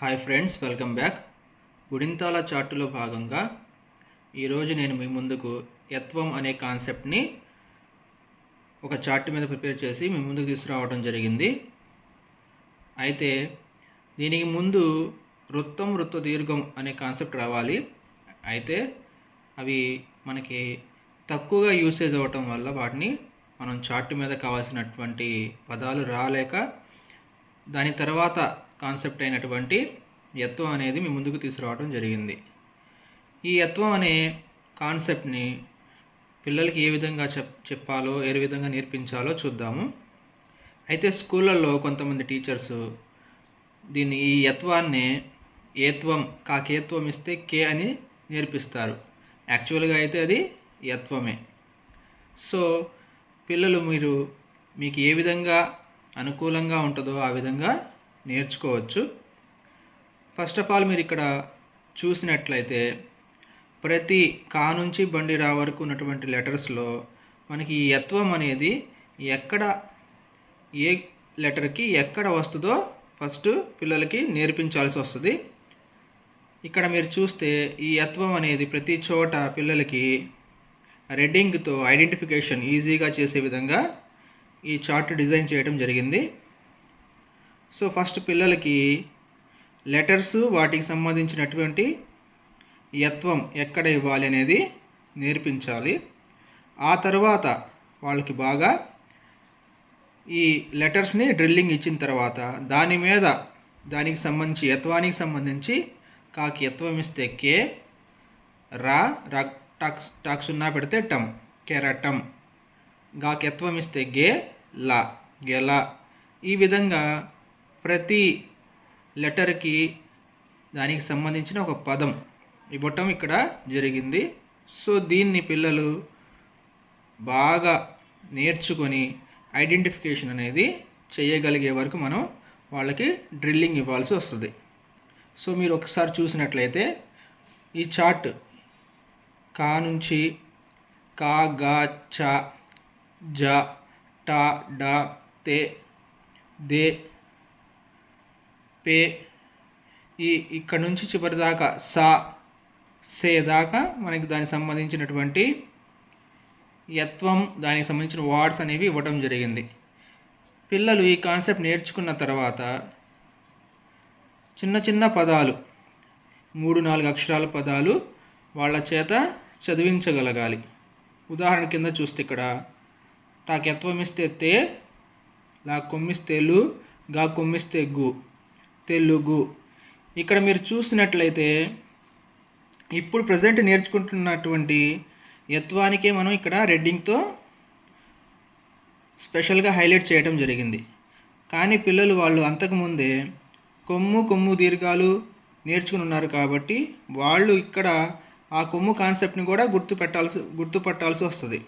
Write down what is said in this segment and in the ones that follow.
Hi friends welcome back గుడింతాల చార్టులో భాగంగా ఈరోజు నేను మీ ముందుకు యత్వం అనే కాన్సెప్ట్ని ఒక చార్ట్ మీద ప్రిపేర్ చేసి మీ ముందుకు తీసుకురావడం జరిగింది. అయితే దీనికి ముందు వృత్తం వృత్త దీర్ఘం అనే కాన్సెప్ట్ రావాలి. అయితే అవి మనకి తక్కువగా యూసేజ్ అవ్వటం వల్ల వాటిని మనం చార్ట్ మీద కావాల్సినటువంటి పదాలు రాలేక దాని తర్వాత కాన్సెప్ట్ అయినటువంటి యత్వం అనేది మీ ముందుకు తీసుకురావడం జరిగింది. ఈ యత్వం అనే కాన్సెప్ట్ని పిల్లలకి ఏ విధంగా చెప్ చెప్పాలో ఏ విధంగా నేర్పించాలో చూద్దాము. అయితే స్కూళ్ళల్లో కొంతమంది టీచర్స్ దీన్ని ఈ యత్వాన్ని ఏత్వం కాకేత్వం ఇస్తే కే అని నేర్పిస్తారు. యాక్చువల్గా అయితే అది యత్వమే. సో పిల్లలు మీరు మీకు ఏ విధంగా అనుకూలంగా ఉంటుందో ఆ విధంగా నేర్చుకోవచ్చు. ఫస్ట్ ఆఫ్ ఆల్ మీరు ఇక్కడ చూసినట్లయితే ప్రతి కా నుంచి బండి రా వరకు ఉన్నటువంటి లెటర్స్లో మనకి ఈ యత్వం అనేది ఎక్కడ ఏ లెటర్కి ఎక్కడ వస్తుందో ఫస్ట్ పిల్లలకి నేర్పించాల్సి వస్తుంది. ఇక్కడ మీరు చూస్తే ఈ యత్వం అనేది ప్రతి చోట పిల్లలకి రెడ్డింగ్తో ఐడెంటిఫికేషన్ ఈజీగా చేసే విధంగా ఈ చార్ట్ డిజైన్ చేయడం జరిగింది. సో ఫస్ట్ పిల్లలకి లెటర్స్ వాటికి సంబంధించినటువంటి యత్వం ఎక్కడ ఇవ్వాలి అనేది నేర్పించాలి. ఆ తర్వాత వాళ్ళకి బాగా ఈ లెటర్స్ని డ్రిల్లింగ్ ఇచ్చిన తర్వాత దాని మీద దానికి సంబంధించి యత్వానికి సంబంధించి కాకి యత్వం ఇస్తే కే రా రా టాక్స్ టాక్ పెడితే టమ్ కెరటం గాకి యత్వం ఇస్తే గే లా గెలా ఈ విధంగా ప్రతి లెటర్కి దానికి సంబంధించిన ఒక పదం ఇవ్వటం ఇక్కడ జరిగింది. సో దీన్ని పిల్లలు బాగా నేర్చుకొని ఐడెంటిఫికేషన్ అనేది చేయగలిగే వరకు మనం వాళ్ళకి డ్రిల్లింగ్ ఇవ్వాల్సి వస్తుంది. సో మీరు ఒకసారి చూసినట్లయితే ఈ చార్ట్ కా నుంచి కా గా చ జ టా డా తే దే పే ఈ ఇక్కడ నుంచి చివరి దాకా సా సే దాకా మనకి దానికి సంబంధించినటువంటి యత్వం దానికి సంబంధించిన వర్డ్స్ అనేవి ఇవ్వడం జరిగింది. పిల్లలు ఈ కాన్సెప్ట్ నేర్చుకున్న తర్వాత చిన్న చిన్న పదాలు మూడు నాలుగు అక్షరాల పదాలు వాళ్ళ చేత చదివించగలగాలి. ఉదాహరణ కింద చూస్తే ఇక్కడ తాకెత్వం ఇస్తే తే లా కొమ్మిస్తే లు గా కొమ్మిస్తే గు. తెలుగు. ఇక్కడ మీరు చూసినట్లయితే ఇప్పుడు ప్రజెంట్ నేర్చుకుంటున్నటువంటి యత్వానికే మనం ఇక్కడ రెడ్డింగ్తో స్పెషల్గా హైలైట్ చేయడం జరిగింది. కానీ పిల్లలు వాళ్ళు అంతకుముందే కొమ్ము కొమ్ము దీర్ఘాలు నేర్చుకుని ఉన్నారు కాబట్టి వాళ్ళు ఇక్కడ ఆ కొమ్ము కాన్సెప్ట్ని కూడా గుర్తుపెట్టాల్సి గుర్తుపట్టాల్సి వస్తుంది.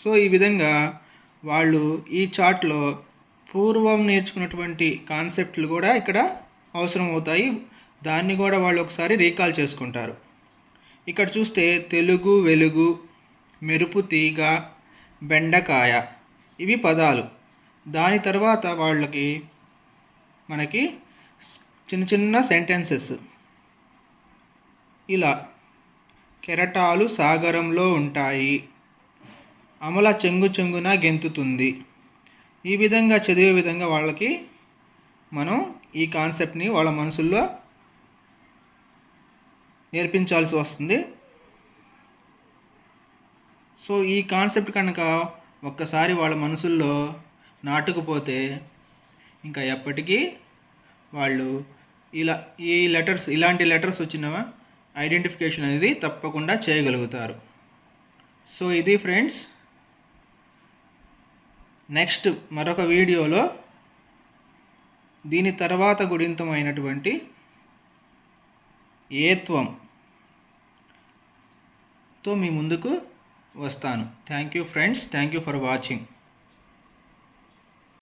సో ఈ విధంగా వాళ్ళు ఈ చార్ట్లో పూర్వం నేర్చుకున్నటువంటి కాన్సెప్ట్లు కూడా ఇక్కడ అవసరం అవుతాయి. దాన్ని కూడా వాళ్ళు ఒకసారి రీకాల్ చేసుకుంటారు. ఇక్కడ చూస్తే తెలుగు వెలుగు మెరుపు తీగ బెండకాయ ఇవి పదాలు. దాని తర్వాత వాళ్ళకి మనకి చిన్న చిన్న సెంటెన్సెస్. ఇలా కెరటాలు సాగరంలో ఉంటాయి. అమల చెంగు చెంగున గెంతుతుంది. ఈ విధంగా చదివే విధంగా వాళ్ళకి మనం ఈ కాన్సెప్ట్ని వాళ్ళ మనసుల్లో నేర్పించాల్సి వస్తుంది. సో ఈ కాన్సెప్ట్ కనుక ఒక్కసారి వాళ్ళ మనసుల్లో నాటుకుపోతే ఇంకా ఎప్పటికీ వాళ్ళు ఇలా ఈ లెటర్స్ ఇలాంటి లెటర్స్ వచ్చిన ఐడెంటిఫికేషన్ అనేది తప్పకుండా చేయగలుగుతారు. సో ఇది ఫ్రెండ్స్ నెక్స్ట్ మరొక వీడియోలో దీని తర్వాత గుడింతమైనటువంటి ఏత్వంతో మీ ముందుకు వస్తాను. Thank you friends thank you for watching